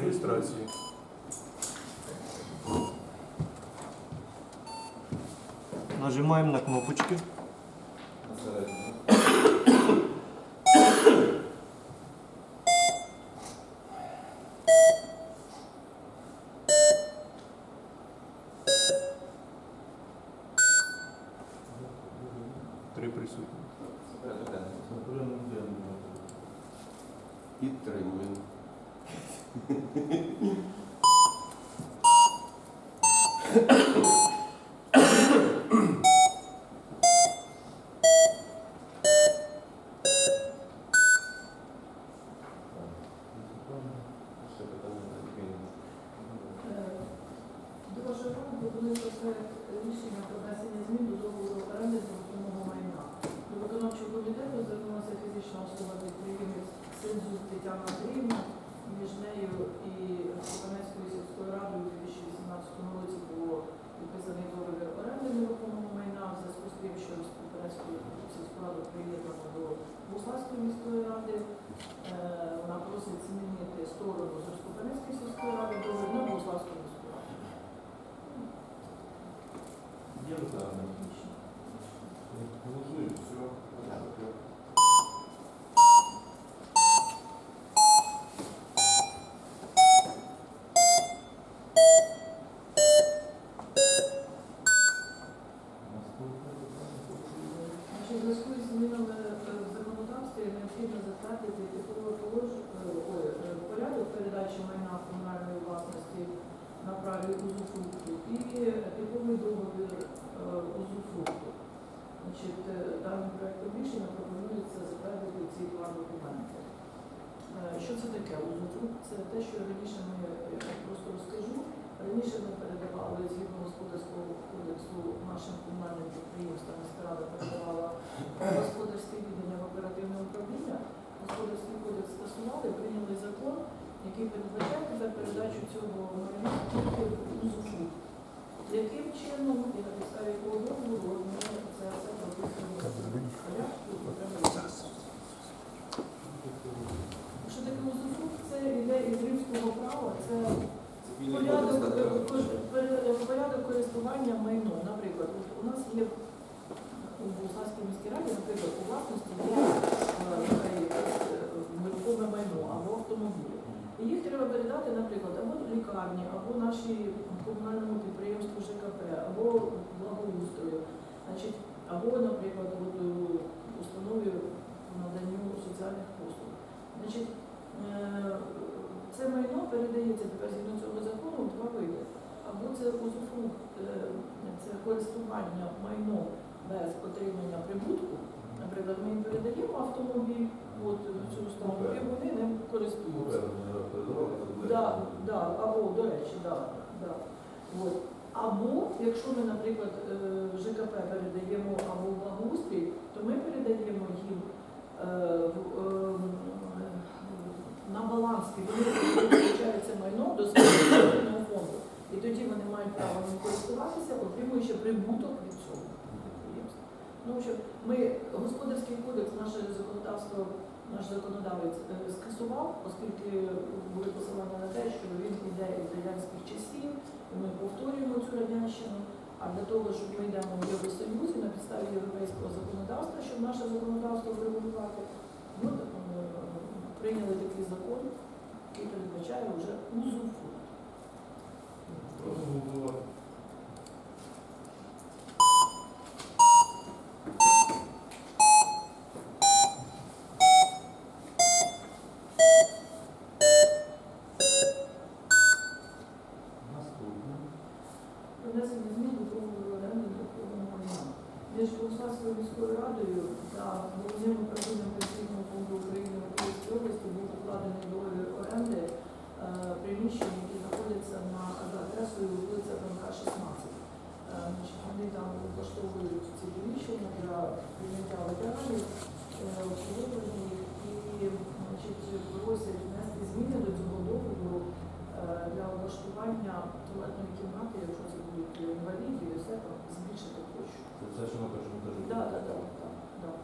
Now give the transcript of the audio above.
реєстрації. Нажимаємо на кнопочки. Три присутні. Підтримуємо. До. До пропонується рішення про змін до договору оренди нерухомого майна. Комітету звернулася фізична особа підприємець Сензюк Тетяна Андріївна. Між нею і Степанецькою сільською радою у 2018 році було підписаний договір оренди нерухомого майна в зв'язку з тим, що Степанецьку сільську раду приєднано до Буславської міської ради. Е, Вона просить змінити сторону з Степанецької сільської ради договір на Буславську міську раду. Є питання? Голосуємо. Все. Значить, У зв'язку з змінами е, в законодавстві необхідно затвердити типове полож- е, е, порядок передачі майна комунальної власності на праві узуфрукту і типовий договір узуфрукту. Даним проектом рішення пропонується затвердити ці два документи. Що це таке? Узуфрукт це те, що раніше ми просто розкажу. Раніше ми передавали згідно господарського кодексу нашим комунальним підприємствам міська рада передавала господарське віддання в оперативне управління. Господарський кодекс скасували, прийняли закон, який передбачає тепер передачу цього майна узуфрукт. Яким чином і на підставі якого договору це все окремо. Що таке узуфрукт? Це йде із римського права, це порядок, користування майном. Наприклад, у нас є у Буславській міській раді, наприклад, у власності є е, нехай якесь, е, нерухоме майно або автомобілі. І їх треба наприклад, або лікарні, або нашій комунальному підприємству ЖКП, або благоустрою, значить, або, наприклад, от, е, установі наданню соціальних послуг. Значить, е, це майно передається тепер згідно цього закону в два види. Або це узуфрукт, е, це користування майном без отримання прибутку. Наприклад, ми їм передаємо автомобіль, от цю установу, і вони ним користуються. Да, да, або, до речі, да, да. От. Або, якщо ми, наприклад, е, ЖКП передаємо або благоустрій, то ми передаємо їм е, е, на баланс, і вони включають майно до свого фонду. І тоді вони мають право ним користуватися, отримуючи прибуток від цього підприємства. Ну, що ми господарський кодекс, наше законодавство, наш законодавець е, скасував, оскільки були посилання на те, що він іде із радянських часів, і ми повторюємо цю радянщину. А для того, щоб ми йдемо в Євросоюзі на підставі європейського законодавства, щоб наше законодавство врегулювати, ми е, прийняли такий закон, який передбачає вже узуфрукт. Внесення змін до договору оренди нерухомого майна. Між Богославською міською радою та головним управлінням Пенсійного фонду України в Київській області був укладений договір оренди е, приміщень, які знаходяться на адресою вулиця Франка, 16. Е, Вони там влаштовують ці приміщення для прийняття ветеранів, обслуговування і просять внести зміни до цього договору е, для облаштування туалетної кімнати, якщо це будуть інваліди, і все там збільшити площу. Це все, що на першому. Так, так, так, так.